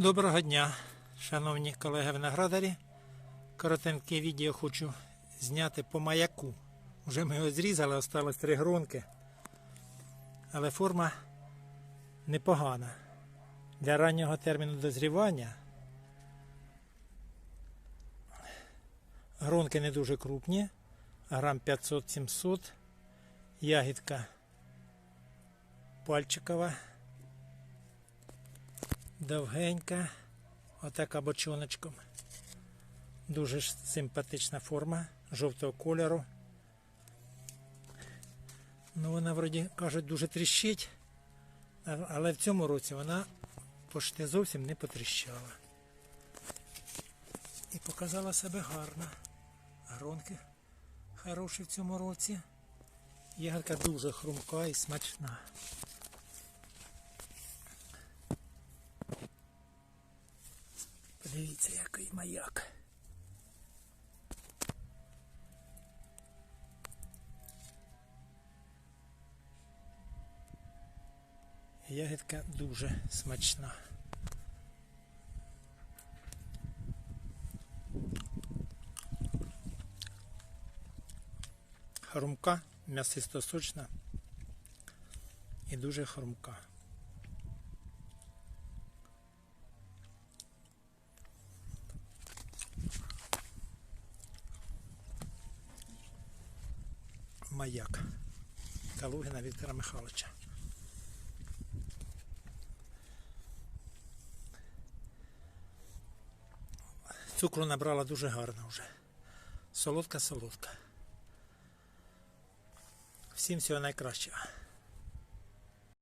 Доброго дня, шановні колеги виноградарі. Коротеньке відео хочу зняти по маяку. Вже ми його зрізали, осталось три гронки. Але форма непогана. Для раннього терміну дозрівання гронки не дуже крупні, грам 500-700, ягідка пальчикова довгенька, отака бочоночком. Дуже симпатична форма жовтого кольору. Ну, вона, вроді кажуть, дуже тріщить, але в цьому році вона почти зовсім не потріщала. І показала себе гарно. Гронки хороші в цьому році. Ягодка дуже хрумка і смачна. Подивіться, який маяк. Ягідка дуже смачна. Хрумка, м'ясисто сочна і дуже хрумка. Маяк Калугіна Віктора Михайловича. Цукру набрала дуже гарно вже. Солодка-солодка. Всім всього найкращого.